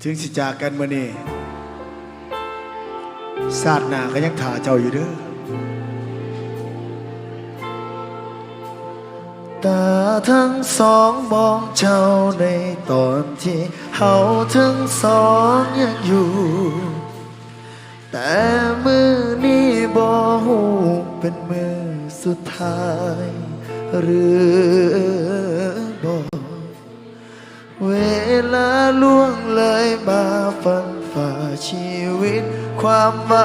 ถึงสิจากกันมื่อนี้ศาสตร์หนาก็ยังถ่าเจ้าอยู่เด้อตาทั้งสองมองเจ้าในตอนที่เขาทั้งสองยังอยู่ แต่มือนี้บ่หูเป็นมือสุดท้ายหรือ ลาล่วงเลยมาฟันฝ่าชีวิต ความหวั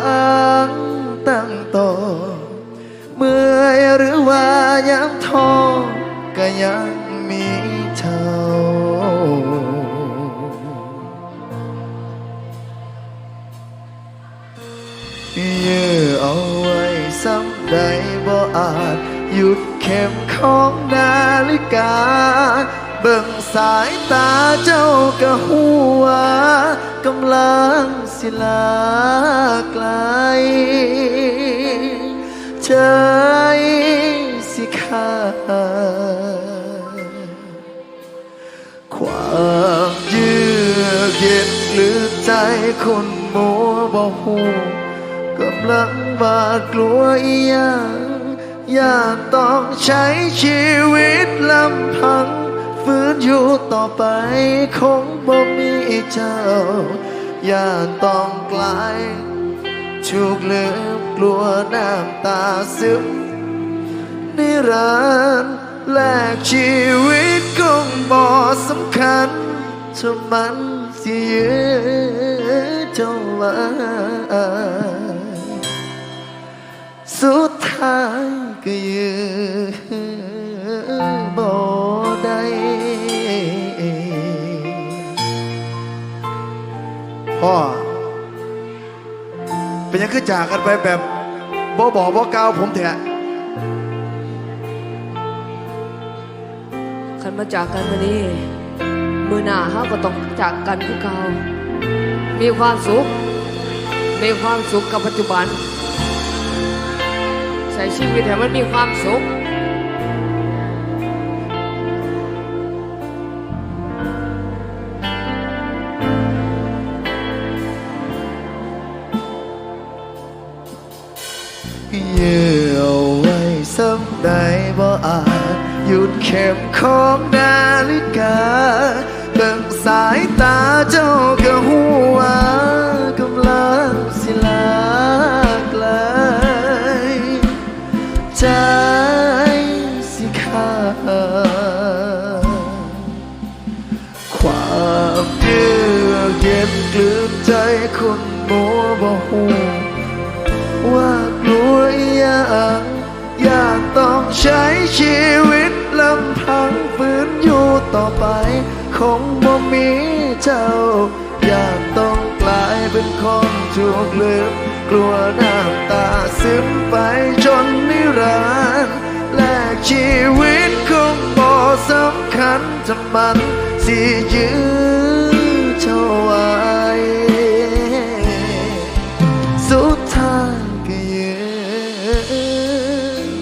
งตั้งต่อ เมื่อยหรือว่ายังท้อก็ยังมีเท่ายื้อเอาไว้ซ้ำใดบ่อาจ หยุดเข็มของนาฬิกา เบิ่งสายตาเจ้าก็หัวกำลังสิลาไกลใจสิขาดความเยือกเย็นหรือใจคนโมบ่หูกำลังบาดกลัวอียังอยากต้องใช้ชีวิตลำพัง ฝืนอยู่ต่อไปคงบ่มีเจ้า อยาต้องกลายถูกลืมกลัวน้ำตาซึมนิรันดร์แลกชีวิตคงบ่สำคัญถ้ามันสิยืดเจ้าไว้สุดท้ายก็ยืดบ่ พ่อ เป็นยังคือจากกันไปแบบบ่บอกบ่กล่าวผมเถอะคันมาจากกันวันนี้ มือหน้าเฮาก็ต้องจากกันคือเก่ามีความสุขมีความสุขกับปัจจุบันใช้ชีวิตให้มันมีความสุข ยื้อเอาไว้ซ้ำใดบ่อาจหยุดเข็มของนาฬิกาเบิ่งสายตาเจ้าก็หัวากำลังสิลาไกลใจสิขาดความเยือเย็นกลืนใจคนมัวบ่หูว่า อยังอยากต้องใช้ชีวิตลำพังฝืนอยู่ต่อไป คงบ่มีเจ้า อยากต้องกลายเป็นคนถูกลืมกลัวน้ำตาซึมไปจนนิรันดร์แลกชีวิตคงบ่สำคัญถ้ามันสิยืน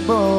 people.